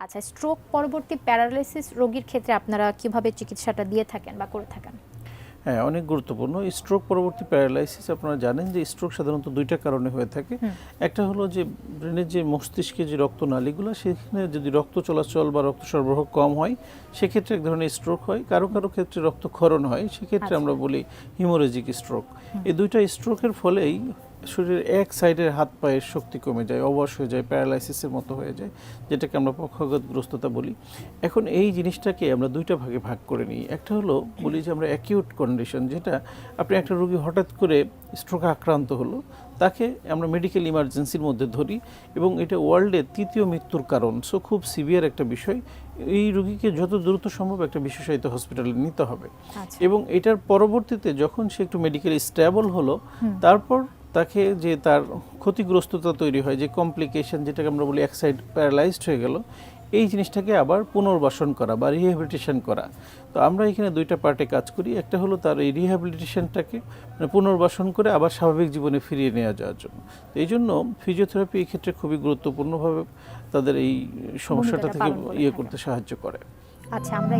আচ্ছা স্ট্রোক পরবর্তী প্যারালাইসিস রোগীর ক্ষেত্রে আপনারা কীভাবে চিকিৎসাটা দিয়ে থাকেন বা করে থাকেন? হ্যাঁ অনেক গুরুত্বপূর্ণ। স্ট্রোক পরবর্তী প্যারালাইসিস আপনারা জানেন যে স্ট্রোক সাধারণত দুইটা কারণে হয়ে থাকে। একটা হলো যে ব্রেনের যে মস্তিষ্কে যে রক্তনালীগুলো সেখানে যদি রক্ত চলাচল বা রক্ত সরবরাহ কম হয় সেক্ষেত্রে এক ধরনের স্ট্রোক হয়। কারও কারও ক্ষেত্রে রক্তক্ষরণ হয় সেক্ষেত্রে আমরা বলি হিমোরেজিক স্ট্রোক এই দুইটা স্ট্রোকের ফলেই শরীরের এক সাইডের হাত পায়ের শক্তি কমে যায় অবশ হয়ে যায় প্যারালাইসিসের মতো হয়ে যায় যেটাকে আমরা পক্ষাঘাতগ্রস্ততা বলি। এখন এই জিনিসটাকে আমরা দুইটা ভাগে ভাগ করে নিই। একটা হলো বলি যে আমরা অ্যাকিউট কন্ডিশন যেটা আপনি একটা রোগী হঠাৎ করে স্ট্রোকে আক্রান্ত হলো তাকে আমরা মেডিকেল ইমার্জেন্সির মধ্যে ধরি এবং এটা ওয়ার্ল্ডের তৃতীয় মৃত্যুর কারণ। সো খুব সিভিয়ার একটা বিষয়। এই রুগীকে যত দ্রুত সম্ভব একটা বিশেষায়িত হসপিটালে নিতে হবে। আচ্ছা। এবং এটার পরবর্তীতে যখন সে একটু মেডিকেল স্ট্যাবল হলো তারপর তাকে যে তার ক্ষতিগ্রস্ততা তৈরি হয় যে কমপ্লিকেশন যেটাকে আমরা বলি এক সাইড প্যারালাইজড হয়ে গেল এই জিনিসটাকে আবার পুনর্বাসন করা বা রিহ্যাবিলিটেশন করা। তো আমরা এখানে দুইটা পার্টে কাজ করি একটা হলো তার এই রিহ্যাবিলিটেশনটাকে মানে পুনর্বাসন করে আবার স্বাভাবিক জীবনে ফিরিয়ে নেওয়া যাওয়ার জন্য। তো এই জন্য ফিজিওথেরাপি এই ক্ষেত্রে খুবই গুরুত্বপূর্ণভাবে তাদের এই সমস্যাটা থেকে ইয়ে করতে সাহায্য করে। আচ্ছা আমরা